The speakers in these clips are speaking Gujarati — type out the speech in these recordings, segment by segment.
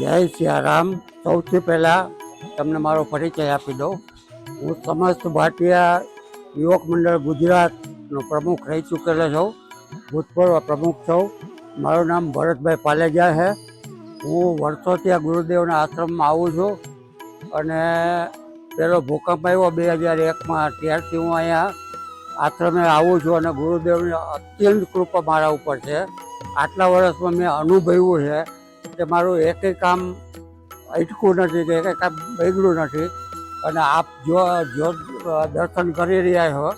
જય સિયારામ. સૌથી પહેલાં તમને મારો પરિચય આપી દઉં. હું સમસ્ત ભાટિયા યુવક મંડળ ગુજરાતનો પ્રમુખ રહી ચૂકેલો છું. ભૂતપૂર્વ પ્રમુખ છું. મારું નામ ભરતભાઈ પાલેજા છે. હું વર્ષોથી આ ગુરુદેવના આશ્રમમાં આવું છું. અને પેલો ભૂકંપ આવ્યો બે હજાર એકમાં. ત્યારથી હું અહીંયા આશ્રમે આવું છું અને ગુરુદેવની અત્યંત કૃપા મારા ઉપર છે. આટલા વર્ષમાં મેં અનુભવ્યું છે. કે મારું એકેય કામ અટકું નથી કે એકે કામ બગડ્યું નથી. અને આપ જો જો દર્શન કરી રહ્યા છો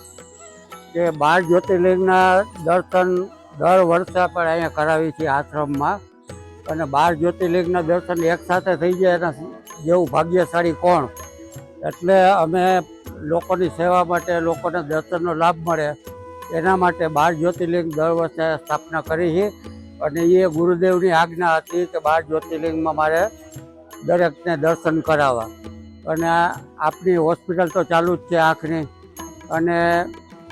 કે બાર જ્યોતિર્લિંગના દર્શન દર વર્ષે આપણે અહીંયા કરાવી છીએ આશ્રમમાં. અને બાર જ્યોતિર્લિંગના દર્શન એકસાથે થઈ જાય એના જેવું ભાગ્યશાળી કોણ? એટલે અમે લોકોની સેવા માટે લોકોને દર્શનનો લાભ મળે. એના માટે બાર જ્યોતિર્લિંગ દર વર્ષે સ્થાપના કરી છે. અને એ ગુરુદેવની આજ્ઞા હતી કે બાર જ્યોતિર્લિંગમાં મારે દરેકને દર્શન કરાવવા. અને આપણી હોસ્પિટલ તો ચાલુ જ છે આંખની. અને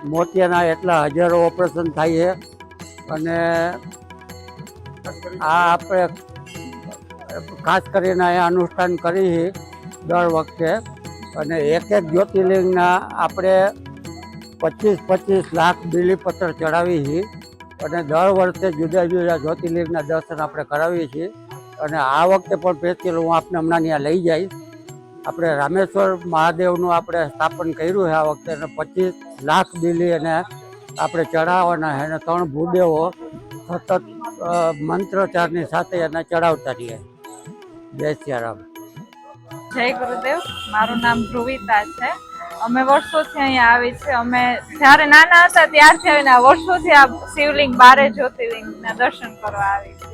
મોતિયાના એટલા હજારો ઓપરેશન થાય છે. અને આ આપણે ખાસ કરીને અહીંયા અનુષ્ઠાન કરી દર વખતે. અને એક એક જ્યોતિર્લિંગના આપણે પચીસ પચીસ લાખ બિલીપત્ર ચડાવી છીએ અને દર વર્ષે જુદા જુદા જ્યોતિર્લિંગના દર્શન આપણે કરાવીએ છીએ. અને આ વખતે પણ સ્પેશિયલ હું આપને હમણાં ત્યાં લઈ જઈશ. આપણે રામેશ્વર મહાદેવનું આપણે સ્થાપન કર્યું છે આ વખતે અને પચીસ લાખ બિલી અને આપણે ચડાવવાના છે અને ત્રણ ભૂદેવો સતત મંત્રોચ્ચારની સાથે એને ચડાવતા રહીએ જય સિયારામ. જય ગુરુદેવ. મારું નામ ધ્રુવિતા છે. અમે વર્ષોથી અહીંયા આવી છે. અમે જ્યારે નાના હતા ત્યારથી આવીને વર્ષોથી આ શિવલિંગ, બારે જ્યોતિર્લિંગના દર્શન કરવા આવી છે.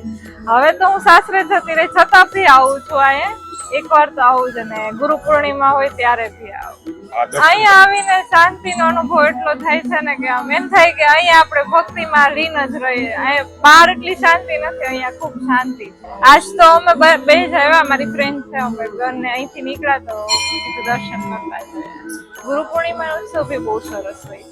હવે તો હું સાસરે જતી રહી, છતાં બી આવું છું અહીંયા. એકવાર તો આવું જ અને ગુરુ પૂર્ણિમા હોય ત્યારે બી આવું અહીંયા આવીને શાંતિનો અનુભવ એટલો થાય છે ને કે આમ એમ થાય કે અહીંયા આપણે ભક્તિમાં લીન જ રહીએ. અહીંયા બહાર એટલી શાંતિ નથી અહીંયા ખૂબ શાંતિ. આજ તો અમે બ- જ આવ્યા મારી ફ્રેન્ડ છે અમે બંને અહીંથી નીકળ્યા તો દર્શન કરવા છે ગુરુ પૂર્ણિમા ઉત્સવ બી બહુ સરસ હોય